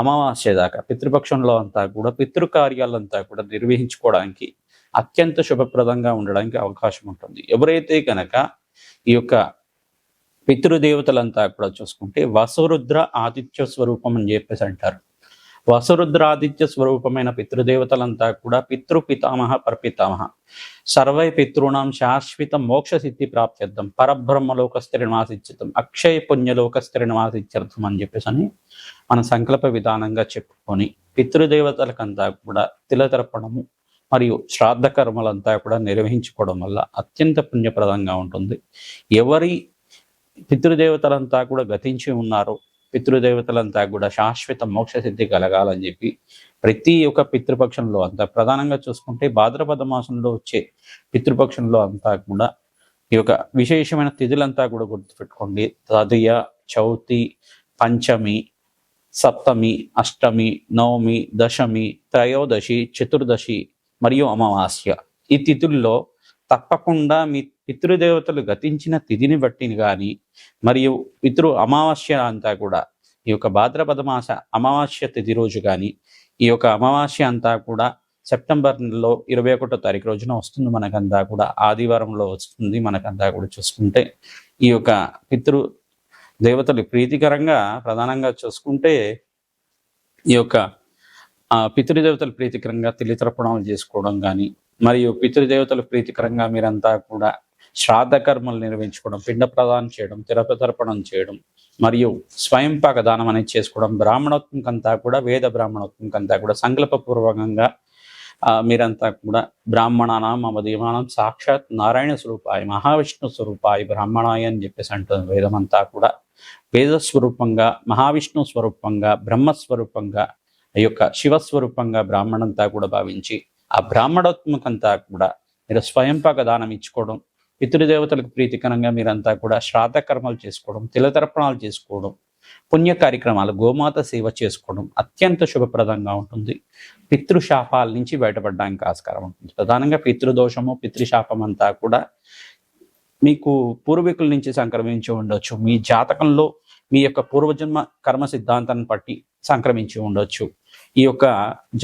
అమావాస్య దాకా పితృపక్షంలో అంతా కూడా పితృకార్యాలంతా కూడా నిర్వహించుకోవడానికి అత్యంత శుభప్రదంగా ఉండడానికి అవకాశం ఉంటుంది. ఎవరైతే కనుక ఈ యొక్క పితృదేవతలంతా కూడా చూసుకుంటే వసురుద్ర ఆతిథ్య స్వరూపం అని చెప్పేసి అంటారు. వసురుద్రాదిత్య స్వరూపమైన పితృదేవతలంతా కూడా పితృ పితామహ పరపితామహ. సర్వై పితృణం శాశ్వత మోక్ష సిద్ధి ప్రాప్త్యర్థం పరబ్రహ్మలోక స్థిరనివాసిత్యర్థం అక్షయ పుణ్యలోక స్థిరనివాసిత్యర్థం అని చెప్పేసి అని మన సంకల్ప విధానంగా చెప్పుకొని పితృదేవతలకంతా కూడా తిలతర్పణము మరియు శ్రాద్ధ కర్మలంతా కూడా నిర్వహించుకోవడం వల్ల అత్యంత పుణ్యప్రదంగా ఉంటుంది. ఎవరి పితృదేవతలంతా కూడా గతించి ఉన్నారో పితృదేవతలంతా కూడా శాశ్వత మోక్ష సిద్ధి కలగాలని చెప్పి ప్రతి ఒక్క పితృపక్షంలో అంతా ప్రధానంగా చూసుకుంటే భాద్రపద మాసంలో వచ్చే పితృపక్షంలో అంతా కూడా ఈ యొక్క విశేషమైన తిథులంతా కూడా గుర్తుపెట్టుకోండి. తదియ చౌతి పంచమి సప్తమి అష్టమి నవమి దశమి త్రయోదశి చతుర్దశి మరియు అమావాస్య. ఈ తిథుల్లో తప్పకుండా మీ పితృదేవతలు గతించిన తిథిని బట్టి కానీ మరియు పితృ అమావాస్య అంతా కూడా ఈ యొక్క భాద్రపద మాస అమావాస్య తిథి రోజు కానీ ఈ యొక్క అమావాస్య అంతా కూడా సెప్టెంబర్ నెలలో ఇరవై ఒకటో తారీఖు రోజున వస్తుంది మనకంతా కూడా. ఆదివారంలో వస్తుంది మనకంతా కూడా చూసుకుంటే. ఈ యొక్క పితృ దేవతలు ప్రీతికరంగా ప్రధానంగా చూసుకుంటే ఈ యొక్క పితృదేవతలు ప్రీతికరంగా తెలితర్పణాలు చేసుకోవడం కానీ మరియు పితృదేవతలు ప్రీతికరంగా మీరంతా కూడా శ్రాద్ధ కర్మలు నిర్వహించుకోవడం పిండ ప్రదానం చేయడం తిరపతర్పణం చేయడం మరియు స్వయం పాక దానం అనేది చేసుకోవడం బ్రాహ్మణోత్మకంతా కూడా వేద బ్రాహ్మణోత్మకంతా కూడా సంకల్పపూర్వకంగా ఆ, మీరంతా కూడా బ్రాహ్మణానం మమ దీమానం సాక్షాత్ నారాయణ స్వరూపాయ మహావిష్ణు స్వరూపాయ బ్రాహ్మణాయ అని చెప్పేసి అంటుంది వేదమంతా కూడా వేద స్వరూపంగా మహావిష్ణు స్వరూపంగా బ్రహ్మస్వరూపంగా ఈ యొక్క శివస్వరూపంగా బ్రాహ్మణంతా కూడా భావించి ఆ బ్రాహ్మణోత్మకంతా కూడా మీరు స్వయంపాక దానం ఇచ్చుకోవడం పితృదేవతలకు ప్రీతికరంగా మీరంతా కూడా శ్రాద్ధ కర్మలు చేసుకోవడం తిలతర్పణాలు చేసుకోవడం పుణ్య కార్యక్రమాలు గోమాత సేవ చేసుకోవడం అత్యంత శుభప్రదంగా ఉంటుంది. పితృశాపాల నుంచి బయటపడడానికి ఆస్కారం ఉంటుంది. ప్రధానంగా పితృదోషము పితృశాపం అంతా కూడా మీకు పూర్వీకుల నుంచి సంక్రమించి ఉండొచ్చు. మీ జాతకంలో మీ యొక్క పూర్వజన్మ కర్మ సిద్ధాంతాన్ని బట్టి సంక్రమించి ఉండొచ్చు. ఈ యొక్క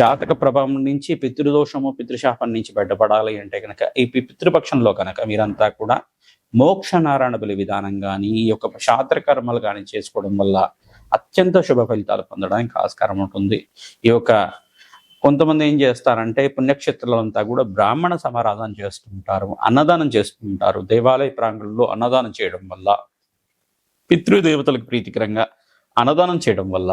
జాతక ప్రభావం నుంచి పితృదోషము పితృశాపం నుంచి బయటపడాలి అంటే కనుక ఈ పితృపక్షంలో కనుక మీరంతా కూడా మోక్ష నారాయణ బలి విధానం కానీ ఈ యొక్క శాస్త్ర కర్మలు కానీ చేసుకోవడం వల్ల అత్యంత శుభ ఫలితాలు పొందడానికి ఆస్కారం ఉంటుంది. ఈ యొక్క కొంతమంది ఏం చేస్తారంటే పుణ్యక్షేత్రాలంతా కూడా బ్రాహ్మణ సమారాధన చేస్తుంటారు అన్నదానం చేస్తుంటారు. దేవాలయ ప్రాంగణంలో అన్నదానం చేయడం వల్ల పితృదేవతలకు ప్రీతికరంగా అన్నదానం చేయడం వల్ల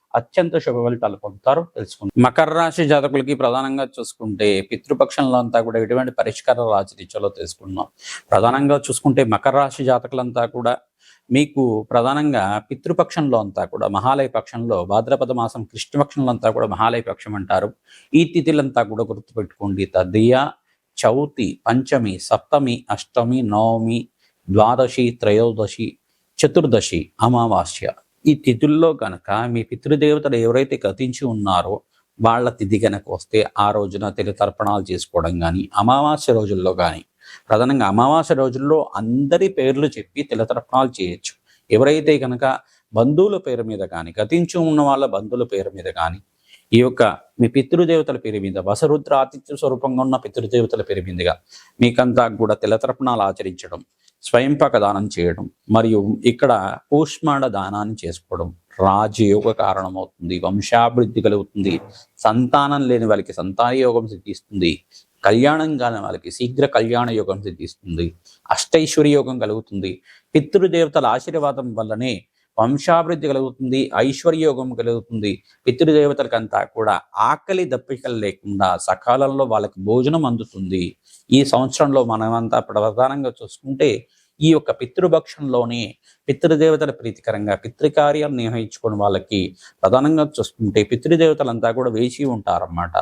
అత్యంత శుభ ఫలితాలు పొందుతారు తెలుసుకుందాం. మకర రాశి జాతకులకి ప్రధానంగా చూసుకుంటే పితృపక్షంలో అంతా కూడా ఎటువంటి పరిష్కారాలు ఆచరించాలో తెలుసుకుందాం. ప్రధానంగా చూసుకుంటే మకర రాశి జాతకులంతా కూడా మీకు ప్రధానంగా పితృపక్షంలో అంతా కూడా మహాలయ పక్షంలో భాద్రపద మాసం కృష్ణపక్షంలో అంతా కూడా మహాలయ పక్షం అంటారు. ఈ తిథులంతా కూడా గుర్తుపెట్టుకోండి. తదియ చౌతి పంచమి సప్తమి అష్టమి నవమి ద్వాదశి త్రయోదశి చతుర్దశి అమావాస్య. ఈ తిథుల్లో గనక మీ పితృదేవతలు ఎవరైతే గతించి ఉన్నారో వాళ్ళ తిథి గనక వస్తే ఆ రోజున తిథి తర్పణాలు చేసుకోవడం కానీ అమావాస్య రోజుల్లో కానీ ప్రధానంగా అమావాస్య రోజుల్లో అందరి పేర్లు చెప్పి తిలతర్పణాలు చేయొచ్చు. ఎవరైతే కనుక బంధువుల పేరు మీద కానీ గతించి ఉన్న వాళ్ళ బంధువుల పేరు మీద కానీ ఈ యొక్క మీ పితృదేవతల పేరు మీద వసరుద్ర ఆతిథ్య స్వరూపంగా ఉన్న పితృదేవతల పేరు మీదుగా మీకంతా కూడా తిలతర్పణాలు ఆచరించడం స్వయంపక దానం చేయడం మరియు ఇక్కడ కూష్మాండ దానాన్ని చేసుకోవడం రాజయోగ కారణమవుతుంది వంశాభివృద్ధి కలుగుతుంది సంతానం లేని వాళ్ళకి సంతాన యోగం సిద్ధిస్తుంది కళ్యాణం కాని వాళ్ళకి శీఘ్ర కళ్యాణ యోగం సిద్ధిస్తుంది అష్టైశ్వర్య యోగం కలుగుతుంది. పితృదేవతల ఆశీర్వాదం వల్లనే వంశాభివృద్ధి కలుగుతుంది ఐశ్వర్యోగం కలుగుతుంది పితృదేవతలకంతా కూడా ఆకలి దప్పికలు లేకుండా సకాలంలో వాళ్ళకి భోజనం అందుతుంది. ఈ సంవత్సరంలో మనమంతా ప్రధానంగా చూసుకుంటే ఈ యొక్క పితృభక్షంలోనే పితృదేవతల ప్రీతికరంగా పితృకార్యాలు నిర్వహించుకుని వాళ్ళకి ప్రధానంగా చూసుకుంటే పితృదేవతలంతా కూడా వేచి ఉంటారన్నమాట.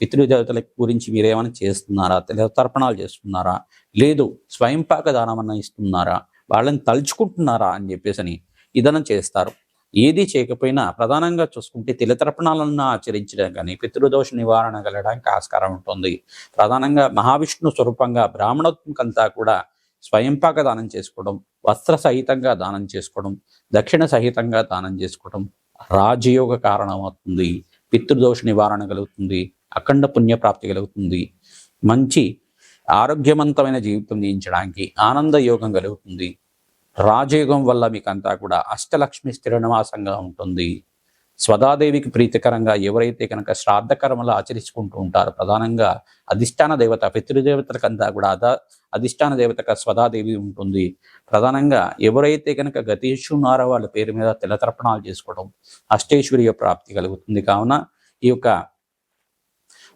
పితృదేవతల గురించి మీరేమైనా చేస్తున్నారా? తర్పణాలు చేస్తున్నారా? లేదు స్వయంపాక దానం అన్న ఇస్తున్నారా? వాళ్ళని తలుచుకుంటున్నారా అని చెప్పేసి ఇదనం చేస్తారు. ఏది చేయకపోయినా ప్రధానంగా చూసుకుంటే తిలతర్పణాలను ఆచరించడం కానీ పితృదోష నివారణ కలగడానికి ఆస్కారం ఉంటుంది. ప్రధానంగా మహావిష్ణు స్వరూపంగా బ్రాహ్మణత్వంకంతా కూడా స్వయంపాక దానం చేసుకోవడం వస్త్ర సహితంగా దానం చేసుకోవడం దక్షిణ సహితంగా దానం చేసుకోవడం రాజయోగ కారణమవుతుంది. పితృదోష నివారణ కలుగుతుంది. అఖండ పుణ్యప్రాప్తి కలుగుతుంది. మంచి ఆరోగ్యవంతమైన జీవితం జీవించడానికి ఆనంద యోగం కలుగుతుంది. రాజయోగం వల్ల మీకంతా కూడా అష్టలక్ష్మి స్థిరనివాసంగా ఉంటుంది. స్వదాదేవికి ప్రీతికరంగా ఎవరైతే కనుక శ్రాద్ధకర్మలు ఆచరించుకుంటూ ఉంటారో ప్రధానంగా అధిష్టాన దేవత పితృదేవతలకంతా కూడా అద అధిష్టాన దేవతగా స్వదాదేవి ఉంటుంది. ప్రధానంగా ఎవరైతే కనుక గతీషున్నారో వాళ్ళ పేరు మీద తిలతర్పణాలు చేసుకోవడం అష్టైశ్వర్య ప్రాప్తి కలుగుతుంది. కావున ఈ యొక్క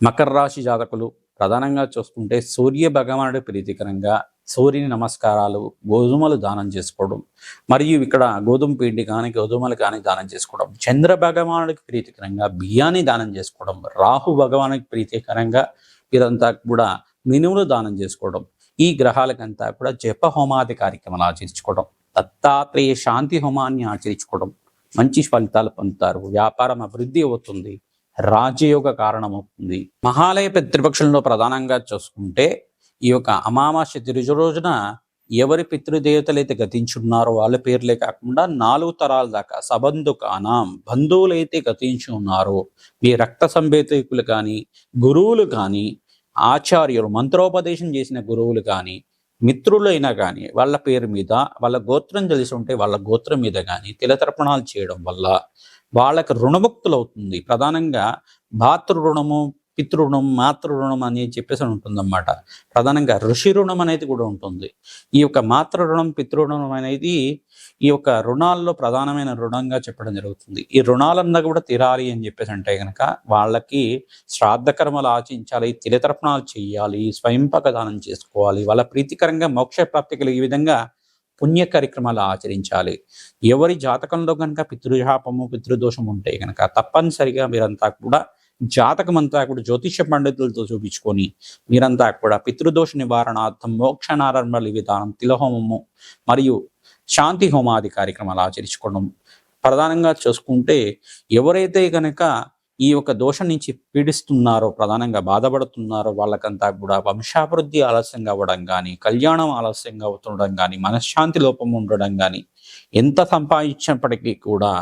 మకర రాశి జాతకులు ప్రధానంగా చూసుకుంటే సూర్య భగవానుడి ప్రీతికరంగా సూర్యుని నమస్కారాలు గోధుమలు దానం చేసుకోవడం మరియు ఇక్కడ గోధుమ పిండి కానీ గోధుమలు కానీ దానం చేసుకోవడం. చంద్ర భగవానుడికి ప్రీతికరంగా బియ్యాన్ని దానం చేసుకోవడం రాహు భగవానుడికి ప్రీతికరంగా వీరంతా కూడా మినుములు దానం చేసుకోవడం ఈ గ్రహాలకంతా కూడా జప హోమాది కార్యక్రమాలు ఆచరించుకోవడం దత్తాత్రేయ శాంతి హోమాన్ని ఆచరించుకోవడం మంచి ఫలితాలు పొందుతారు. వ్యాపారం అభివృద్ధి అవుతుంది. రాజయోగ కారణమవుతుంది. మహాలయ పితృపక్షంలో ప్రధానంగా చూసుకుంటే ఈ యొక్క అమావాస్య తిరుజు రోజున ఎవరి పితృదేవతలైతే గతించున్నారో వాళ్ళ పేర్లే కాకుండా నాలుగు తరాల దాకా సబంధుకానాం బంధువులైతే గతించి ఉన్నారో. మీ రక్త సంబేతకులు కానీ గురువులు కానీ ఆచార్యులు మంత్రోపదేశం చేసిన గురువులు కానీ మిత్రులైనా కానీ వాళ్ళ పేరు మీద వాళ్ళ గోత్రం తెలిసి ఉంటే వాళ్ళ గోత్రం మీద కానీ తిలతర్పణాలు చేయడం వల్ల వాళ్ళకి రుణముక్తులు అవుతుంది ప్రధానంగా భాతృ రుణము పితృణం మాతృ రుణం అని చెప్పేసి ఉంటుందన్నమాట. ప్రధానంగా ఋషి రుణం అనేది కూడా ఉంటుంది. ఈ యొక్క మాతృణం పితృణం అనేది ఈ యొక్క రుణాల్లో ప్రధానమైన రుణంగా చెప్పడం జరుగుతుంది. ఈ రుణాలన్నా కూడా తీరాలి అని చెప్పేసి అంటే కనుక వాళ్ళకి శ్రాద్ధ కర్మలు ఆచరించాలి తిలతర్పణాలు చేయాలి స్వయంపక దానం చేసుకోవాలి వాళ్ళ ప్రీతికరంగా మోక్ష ప్రాప్తి కలిగే విధంగా పుణ్య కార్యక్రమాలు ఆచరించాలి. ఎవరి జాతకంలో కనుక పితృశాపము పితృదోషం ఉంటే కనుక తప్పనిసరిగా మీరంతా కూడా జాతకం అంతా కూడా జ్యోతిష పండితులతో చూపించుకొని మీరంతా కూడా పితృదోష నివారణార్థం మోక్ష విధానం తిలహోమము మరియు శాంతి హోమాది కార్యక్రమాలు ఆచరించుకోవడం ప్రధానంగా చూసుకుంటే ఎవరైతే కనుక ఈ యొక్క దోషం నుంచి పీడిస్తున్నారో ప్రధానంగా బాధపడుతున్నారో వాళ్ళకంతా కూడా వంశాభివృద్ధి ఆలస్యంగా అవ్వడం కానీ కళ్యాణం ఆలస్యంగా అవుతుండడం కానీ మనశ్శాంతి లోపం ఉండడం కానీ ఎంత సంపాదించినప్పటికీ కూడా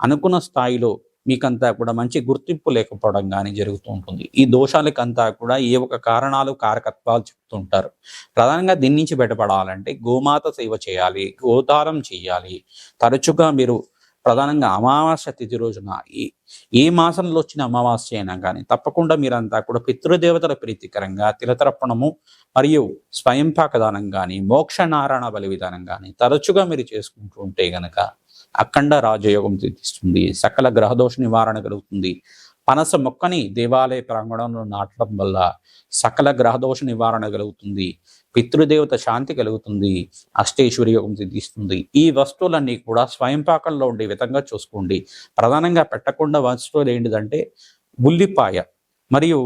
అనుకున్న స్థాయిలో మీకంతా కూడా మంచి గుర్తింపు లేకపోవడం కానీ జరుగుతూ ఉంటుంది. ఈ దోషాలకంతా కూడా ఏ ఒక కారణాలు కారకత్వాలు చెప్తుంటారు. ప్రధానంగా దీని నుంచి బయటపడాలంటే గోమాత సేవ చేయాలి గోదానం చేయాలి. తరచుగా మీరు ప్రధానంగా అమావాస్య తిథి రోజున ఈ ఏ మాసంలో వచ్చిన అమావాస్య అయినా కానీ తప్పకుండా మీరంతా కూడా పితృదేవతల ప్రీతికరంగా తిలతర్పణము మరియు స్వయంపాక దానం కానీ మోక్ష నారాయణ బలి విధానం కానీ తరచుగా మీరు చేసుకుంటూ ఉంటే గనక అఖండ రాజయోగం సిద్ధిస్తుంది సకల గ్రహదోష నివారణ కలుగుతుంది. పనస మొక్కని దేవాలయ ప్రాంగణంలో నాటడం వల్ల సకల గ్రహదోష నివారణ కలుగుతుంది. పితృదేవత శాంతి కలుగుతుంది అష్టేశ్వరి యోగం సిద్ధిస్తుంది. ఈ వస్తువులన్నీ కూడా స్వయంపాకంలో ఉండే విధంగా చూసుకోండి. ప్రధానంగా పెట్టకుండా వస్తువులు ఏంటిదంటే ఉల్లిపాయ మరియు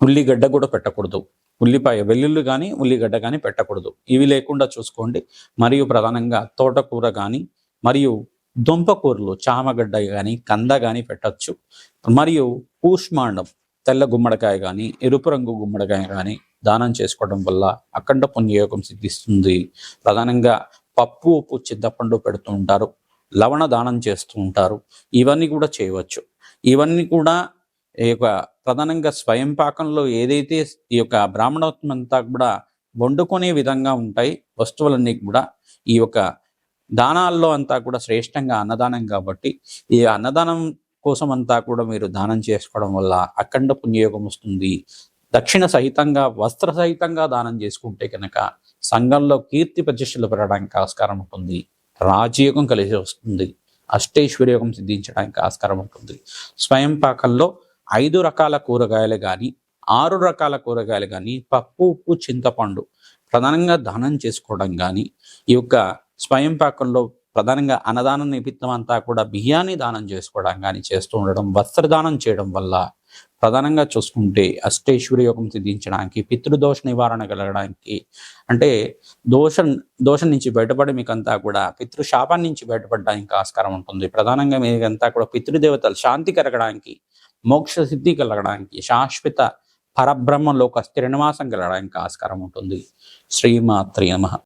ఉల్లిగడ్డ కూడా పెట్టకూడదు. ఉల్లిపాయ వెల్లుల్లి కానీ ఉల్లిగడ్డ కానీ పెట్టకూడదు. ఇవి లేకుండా చూసుకోండి. మరియు ప్రధానంగా తోటకూర కానీ మరియు దుంపకూరలు చామగడ్డ కానీ కంద కానీ పెట్టచ్చు. మరియు కూష్మాండం తెల్ల గుమ్మడికాయ కానీ ఎరుపు రంగు గుమ్మడికాయ కానీ దానం చేసుకోవడం వల్ల అఖండ పుణ్యయోగం సిద్ధిస్తుంది. ప్రధానంగా పప్పు ఉప్పు చింతపండు పెడుతూ ఉంటారు. లవణ దానం చేస్తూ ఉంటారు. ఇవన్నీ కూడా చేయవచ్చు. ఇవన్నీ కూడా ఈ యొక్క ప్రధానంగా స్వయం పాకంలో ఏదైతే ఈ యొక్క బ్రాహ్మణోత్వం అంతా కూడా వండుకునే విధంగా ఉంటాయి వస్తువులన్నీ కూడా ఈ యొక్క దానాల్లో అంతా కూడా శ్రేష్టంగా అన్నదానం కాబట్టి ఈ అన్నదానం కోసం అంతా కూడా మీరు దానం చేసుకోవడం వల్ల అఖండ పుణ్యయోగం వస్తుంది. దక్షిణ సహితంగా వస్త్ర సహితంగా దానం చేసుకుంటే కనుక సంఘంలో కీర్తి ప్రతిష్టలు పెరగడానికి ఆస్కారం ఉంటుంది. రాజయోగం కలిసి వస్తుంది. అష్టైశ్వర్యోగం సిద్ధించడానికి ఆస్కారం ఉంటుంది. స్వయం పాకంలో ఐదు రకాల కూరగాయలు కానీ ఆరు రకాల కూరగాయలు కానీ పప్పు ఉప్పు చింతపండు ప్రధానంగా దానం చేసుకోవడం కానీ ఈ యొక్క స్వయం పాకంలో ప్రధానంగా అన్నదాన నిమిత్తం అంతా కూడా బియ్యాన్ని దానం చేసుకోవడం కానీ చేస్తూ ఉండడం వస్త్రదానం చేయడం వల్ల ప్రధానంగా చూసుకుంటే అష్టేశ్వరి యోగం సిద్ధించడానికి పితృదోష నివారణ కలగడానికి అంటే దోషం దోషం నుంచి బయటపడి మీకంతా కూడా పితృశాపం నుంచి బయటపడడానికి ఆస్కారం ఉంటుంది. ప్రధానంగా మీకంతా కూడా పితృదేవతలు శాంతి కలగడానికి మోక్ష సిద్ధి కలగడానికి శాశ్వత పరబ్రహ్మంలోక స్థిర నివాసం కలగడానికి ఆస్కారం ఉంటుంది. శ్రీమాత్రి నమ.